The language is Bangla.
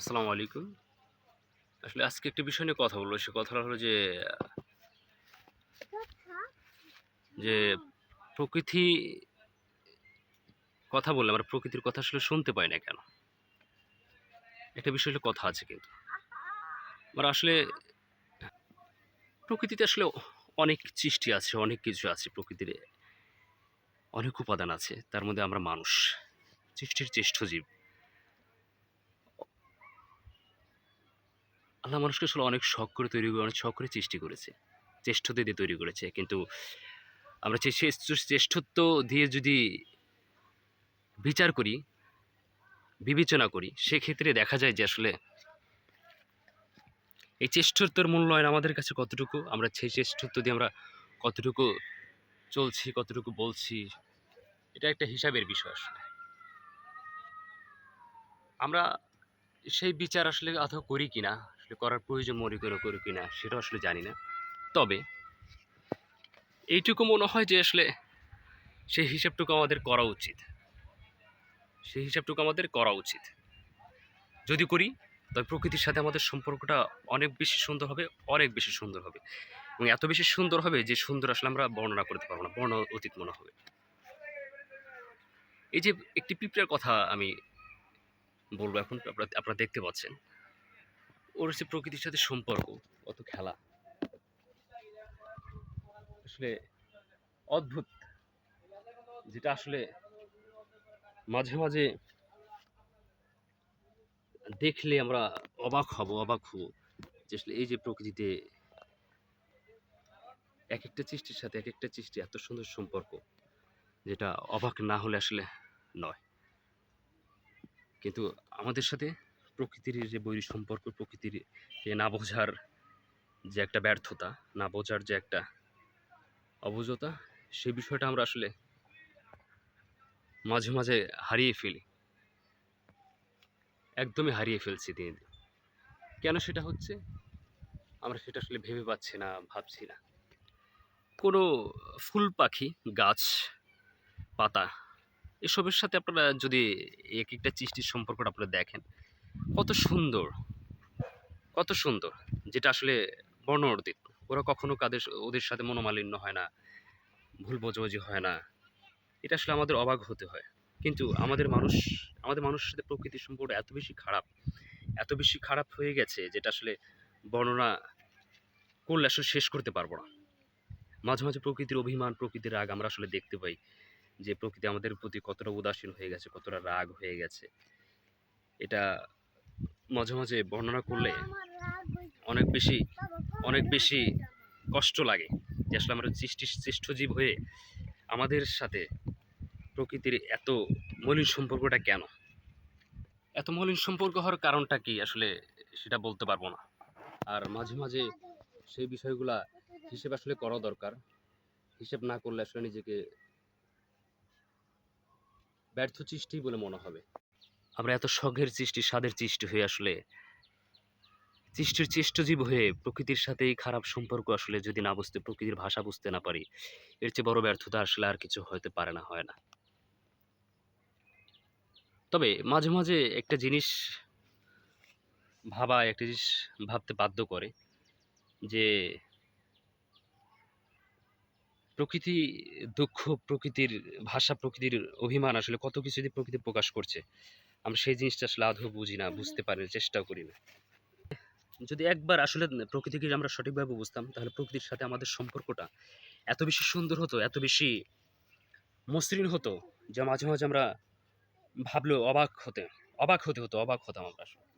আসসালামু আলাইকুম। আসলে আজকে একটি বিষয় নিয়ে কথা বলব। সে কথাটা হলো যে যে প্রকৃতি কথা বললে আমরা প্রকৃতির কথা আসলে শুনতে পাই না কেন? একটা বিষয় হলে কথা আছে কিন্তু। আমরা আসলে প্রকৃতিতে আসলে অনেক সৃষ্টি আছে, অনেক কিছু আছে, প্রকৃতির অনেক উপাদান আছে। তার মধ্যে আমরা মানুষ, সৃষ্টির জ্যেষ্ঠ জীব। আল্লাহ মানুষকে আসলে অনেক শখ করে তৈরি করে, অনেক শখ করে সৃষ্টি করেছে। জ্যেষ্ঠতা দিয়ে তৈরি করেছে। কিন্তু আমরা জ্যেষ্ঠত্ব দিয়ে যদি বিচার করি, বিবেচনা করি, সেক্ষেত্রে দেখা যায় যে আসলে এই জ্যেষ্ঠত্বর মূল্যায়ন আমাদের কাছে কতটুকু, আমরা সেই জ্যেষ্ঠত্ব দিয়ে আমরা কতটুকু চলছি, কতটুকু বলছি, এটা একটা হিসাবের বিষয় আসলে। আমরা সেই বিচার আসলে আদৌ করি কিনা আসলে করার প্রয়োজন মনে করে, করি কিনা সেটা আসলে জানি না। তবে এইটুকু মনে হয় যে আসলে সেই হিসাবটুকু আমাদের করা উচিত। সেই হিসাবটুকু আমাদের করা উচিত। যদি করি, তবে প্রকৃতির সাথে আমাদের সম্পর্কটা অনেক বেশি সুন্দর হবে, অনেক বেশি সুন্দর হবে। এবং এত বেশি সুন্দর হবে যে সুন্দর আসলে আমরা বর্ণনা করতে পারব না বর্ণনা অতীত মনে হবে। এই যে একটি পিঁপড়ার কথা আমি বলব এখন, আপনারা আপনারা দেখতে পাচ্ছেন। ওর হচ্ছে প্রকৃতির সাথে সম্পর্ক কত খেলা। আসলে অদ্ভুত। যেটা আসলে মাঝে মাঝে দেখলে আমরা অবাক হব অবাক হব যে আসলে এই যে প্রকৃতিতে এক একটা সৃষ্টির সাথে এক একটা সৃষ্টি এত সুন্দর সম্পর্ক, যেটা অবাক না হলে আসলে নয়। কিন্তু আমাদের সাথে প্রকৃতির যে বৈরী সম্পর্ক, প্রকৃতির যে না বোঝার যে একটা ব্যর্থতা, না বোঝার যে একটা অবুঝতা সেই বিষয়টা আমরা আসলে মাঝে মাঝে হারিয়ে ফেলি। একদমই হারিয়ে ফেলছি দিন দিন। কেন সেটা হচ্ছে? আমরা সেটা আসলে ভেবে পাচ্ছি না, ভাবছি না। কোনো ফুল পাখি, গাছ, পাতা, এসবের সাথে আপনারা যদি এক একটা সৃষ্টির সম্পর্কটা আপনারা দেখেন কত সুন্দর কত সুন্দর, যেটা আসলে বর্ণ বর্ণনাতীত। ওরা কখনো কাদের ওদের সাথে মনোমালিন্য হয় না, ভুল বোঝাবুঝি হয় না। এটা আসলে আমাদের অবাক হতে হয়। কিন্তু আমাদের মানুষ, আমাদের মানুষের সাথে প্রকৃতির সম্পর্ক এত বেশি খারাপ, এত বেশি খারাপ হয়ে গেছে, যেটা আসলে বর্ণনা করলে আসলে শেষ করতে পারব না। মাঝে মাঝে প্রকৃতির অভিমান, প্রকৃতির রাগ আমরা আসলে দেখতে পাই যে প্রকৃতি আমাদের প্রতি কতটা উদাসীন হয়ে গেছে, কতটা রাগ হয়ে গেছে। এটা মাঝে মাঝে বর্ণনা করলে অনেক বেশি অনেক বেশি কষ্ট লাগে যে আসলে আমরা সৃষ্টি শ্রেষ্ঠ জীব হয়ে আমাদের সাথে প্রকৃতির এত মলিন সম্পর্কটা কেন? এত মলিন সম্পর্ক হওয়ার কারণটা কি আসলে সেটা বলতে পারব না। আর মাঝে মাঝে সেই বিষয়গুলা হিসেব আসলে করা দরকার। হিসেব না করলে আসলে নিজেকে ব্যর্থ সৃষ্টি বলে মনে হবে। আমরা এত শখের সৃষ্টি, স্বাদের সৃষ্টি হয়ে আসলে সৃষ্টির চেষ্টজীব হয়ে প্রকৃতির সাথে এই খারাপ সম্পর্ক আসলে যদি না বুঝতে, প্রকৃতির ভাষা বুঝতে না পারি, এর চেয়ে বড় ব্যর্থতা আসলে আর কিছু হতে পারে না, হয় না। তবে মাঝে মাঝে একটা জিনিস ভাবা, একটা জিনিস ভাবতে বাধ্য করে যে প্রকৃতি দুঃখ, প্রকৃতির ভাষা, প্রকৃতির অভিমান আসলে কত কিছু দিয়ে প্রকৃতি প্রকাশ করছে। আমরা সেই জিনিসটা আসলে আদৌ বুঝি না, বুঝতে পারি চেষ্টাও করি না যদি একবার আসলে প্রকৃতিকে আমরা সঠিকভাবে বুঝতাম, তাহলে প্রকৃতির সাথে আমাদের সম্পর্কটা এত বেশি সুন্দর হতো, এত বেশি মসৃণ হতো যে মাঝে মাঝে আমরা ভাবলেও অবাক হতে অবাক হতে হতো, অবাক হতাম আমরা আসলে।